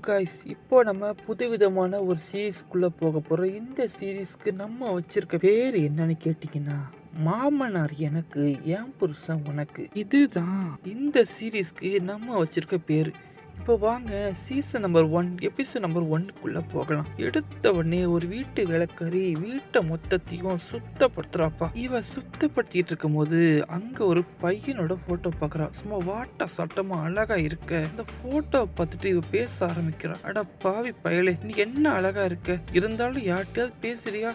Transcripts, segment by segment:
Guys இப்போ நம்ம புதுவிதமான ஒரு சீரீஸ்க்குள்ளே போக போகிறோம் இந்த சீரீஸ்க்கு நம்ம வச்சிருக்க பேர் என்னன்னு கேட்டிங்கன்னா மாமனார் எனக்கு என் புருஷன் உனக்கு. இதுதான் இந்த சீரீஸ்க்கு நம்ம வச்சிருக்க பேர். இப்போ வாங்க season number one episode number ஒன்னுக்குள்ள போகலாம். எடுத்த உடனே ஒரு வீட்டு வேலைக்காரி வீட்டை மொத்தத்தையும் சுத்தப்படுத்துறாப்பா. இவ சுத்தப்படுத்திட்டு இருக்கும் போது அங்க ஒரு பையனோட போட்டோ பாக்குறா சும்மா வாட்ட சட்டமா அழகா இருக்க. அந்த போட்டோ பார்த்துட்டு இவ பேச ஆரம்பிக்கிறா. அட பாவி பயலே நீ என்ன அழகா இருக்க? இருந்தாலும் யார்கிட்டயாவது பேசுறியா?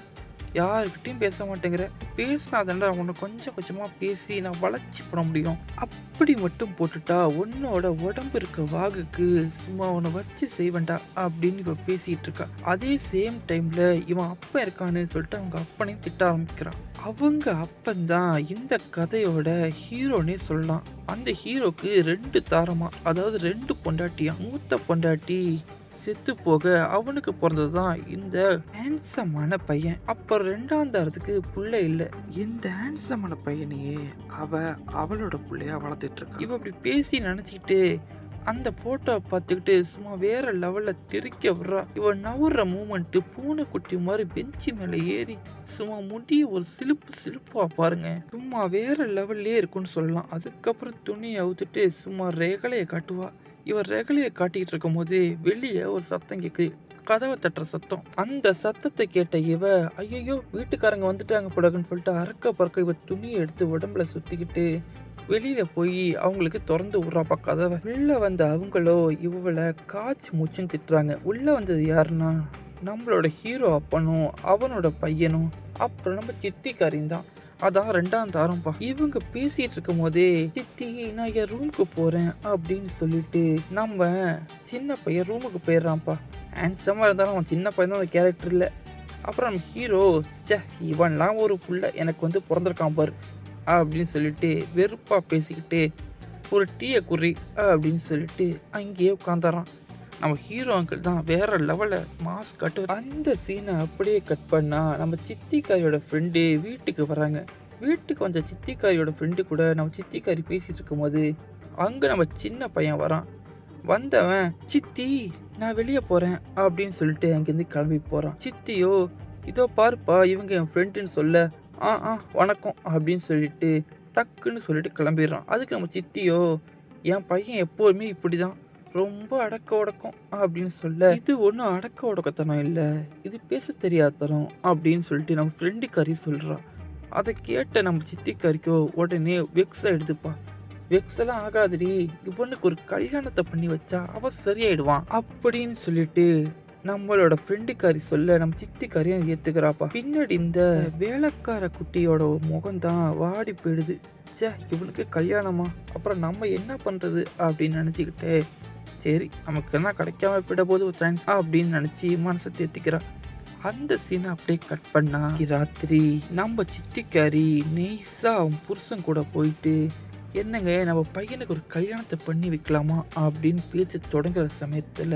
யாருக்கிட்டையும் பேச மாட்டேங்கிற. பேசினாதாண்டா உன்னை கொஞ்சம் கொஞ்சமாக பேசி நான் வளர்ச்சி பண்ண முடியும். அப்படி மட்டும் போட்டுட்டா உன்னோட உடம்பு இருக்க வாகுக்கு சும்மா உன்னை வச்சு செய்வேண்டா அப்படின்னு இவன் பேசிகிட்டு இருக்கா. அதே சேம் டைமில் இவன் அப்பன் இருக்கான்னு சொல்லிட்டு அவங்க அப்பனையும் திட்ட ஆரம்பிக்கிறான். அவங்க அப்பன் தான் இந்த கதையோட ஹீரோனே சொல்லலாம். அந்த ஹீரோக்கு ரெண்டு தாரமா அதாவது ரெண்டு பொண்டாட்டியா? மூத்த பொண்டாட்டி செத்து போக அவனுக்கு பிறந்ததுதான் இந்த ஹேண்ட்ஸமான பையன். அப்புறம் ரெண்டாம் தரத்துக்கு புள்ள இல்ல. இந்த ஹேண்ட்ஸமான பையனையே அவ அவளோட பிள்ளையா வளர்த்துட்டு இருக்கா. இவ இப்படி பேசி நினைச்சுக்கிட்டு அந்த ஃபோட்டோவை பார்த்துக்கிட்டு சும்மா வேற லெவல்ல திரிக்க விடுறா. இவ நவுற மூமெண்ட் பூனைக்குட்டி மாதிரி பெஞ்சு மேல ஏறி சும்மா முடிய ஒரு சிலுப்பு சிலுப்பா பாருங்க. சும்மா வேற லெவல்லே இருக்குன்னு சொல்லலாம். அதுக்கப்புறம் துணியை அவுத்துட்டு சும்மா ரேகலையை காட்டுவா. இவர் ரேகலையை காட்டிகிட்டு இருக்கும் போது வெளியே ஒரு சத்தம் கேட்குது. கதவை தட்டுற சத்தம். அந்த சத்தத்தை கேட்ட இவ ஐயோ வீட்டுக்காரங்க வந்துட்டாங்க போலகுன்னு சொல்லிட்டு அறக்க பறக்க இவ துணியை எடுத்து உடம்புல சுத்திக்கிட்டு வெளியில போய் அவங்களுக்கு திறந்து விட்றாப்பா கதவை. வெளில வந்த அவங்களோ இவளை காய்ச்சி மூச்சுன்னு திட்டுறாங்க. உள்ள வந்தது யாருன்னா நம்மளோட ஹீரோ அப்பனும் அவனோட பையனும் அப்புறம் நம்ம சித்திக்காரியும் தான். அதான் ரெண்டாம் தாரம்பா. இவங்க பேசிட்டு இருக்கும் போதே சித்தி நான் என் ரூமுக்கு போறேன் அப்படின்னு சொல்லிட்டு நம்ம சின்ன பையன் ரூமுக்கு போயிடுறான்ப்பா. ஹேண்ட்ஸமாக இருந்தாலும் அவன் சின்ன பையன் தான் அந்த கேரக்டர் இல்லை. அப்புறம் நம்ம ஹீரோ சே இவன்லாம் ஒரு புள்ள எனக்கு வந்து பிறந்திருக்கான் பாரு அப்படின்னு சொல்லிட்டு வெறுப்பாக பேசிக்கிட்டு ஒரு டீயை குறி அப்படின்னு சொல்லிட்டு அங்கேயே உட்காந்துறான் நம்ம ஹீரோ அங்கிள் தான் வேற லெவலில் மாஸ்க் கட்டு அந்த சீனை அப்படியே கட் பண்ணால் நம்ம சித்திக்காரியோட ஃப்ரெண்டு வீட்டுக்கு வராங்க வீட்டுக்கு வந்த சித்திக்காரியோட ஃப்ரெண்டு கூட நம்ம சித்திக்காரி பேசிட்டு இருக்கும்போது அங்கே நம்ம சின்ன பையன் வரான். வந்தவன் சித்தி நான் வெளியே போகிறேன் அப்படின்னு சொல்லிட்டு அங்கேருந்து கிளம்பி போகிறான் சித்தியோ இதோ பாருப்பா இவங்க என் ஃப்ரெண்டுன்னு சொல்ல ஆ ஆ வணக்கம் அப்படின்னு சொல்லிட்டு டக்குன்னு சொல்லிட்டு கிளம்பிடுறான். அதுக்கு நம்ம சித்தியோ என் பையன் எப்போதுமே இப்படி தான் ரொம்ப அடக்க உடக்கம் அப்படின்னு சொல்ல இது ஒன்றும் அடக்க உடக்கத்தனம் இல்லை. இது பேச தெரியாதனம் அப்படின்னு சொல்லிட்டு நம்ம ஃப்ரெண்டு கறி சொல்கிறான் அதை கேட்ட நம்ம சித்திக்காரிக்கோ உடனே வெக்ஸ் எடுத்துப்பா. வெக்ஸ் எல்லாம் ஆகாதுடி. இவனுக்கு ஒரு கல்யாணத்தை பண்ணி வச்சா அவன் சரியாயிடுவான் அப்படின்னு சொல்லிட்டு நம்மளோட ஃப்ரெண்டுக்காரி சொல்ல நம்ம சித்திக்காரியும் ஏத்துக்கிறாப்பா. பின்னாடி இந்த வேலைக்கார குட்டியோட முகம்தான் வாடி போயிடுது. ச்சே இவனுக்கு கல்யாணமா? அப்புறம் நம்ம என்ன பண்றது அப்படின்னு நினச்சிக்கிட்டு சரி நமக்கு என்ன கிடைக்காம போயிட போது ஒரு சான்ஸ் அப்படின்னு நினச்சி மனசை தேத்திக்கிறா. அந்த சீனை அப்படியே கட் பண்ணா ராத்திரி நம்ம சித்திக்காரி நெய்ஸாக அவன் புருஷன் கூட போயிட்டு என்னங்க நம்ம பையனுக்கு ஒரு கல்யாணத்தை பண்ணி வைக்கலாமா அப்படின்னு பேச்சு தொடங்குற சமயத்துல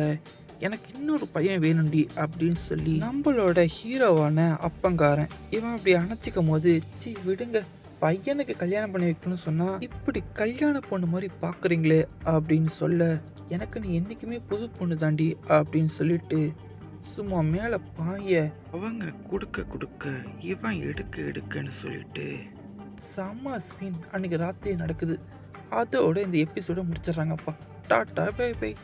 எனக்கு இன்னொரு பையன் வேணும்டி அப்படின்னு சொல்லி நம்மளோட ஹீரோவான அப்பங்காரன் இவன் அப்படி அணைச்சிக்கும் போது சி விடுங்க பையனுக்கு கல்யாணம் பண்ணி வைக்கணும்னு சொன்னா இப்படி கல்யாணம் பொண்ணு மாதிரி பாக்குறீங்களே அப்படின்னு சொல்ல எனக்கு நீ என்னைக்குமே புது பொண்ணு தாண்டி அப்படின்னு சொல்லிட்டு சும்மா மேல பாய. அவங்க கொடுக்க கொடுக்க இவன் எடுக்க எடுக்கன்னு சொல்லிட்டு. செம்ம சீன் அன்னைக்கு ராத்திரி நடக்குது. அதோட இந்த எபிசோட முடிச்சிடுறாங்கப்பா. Tata bye by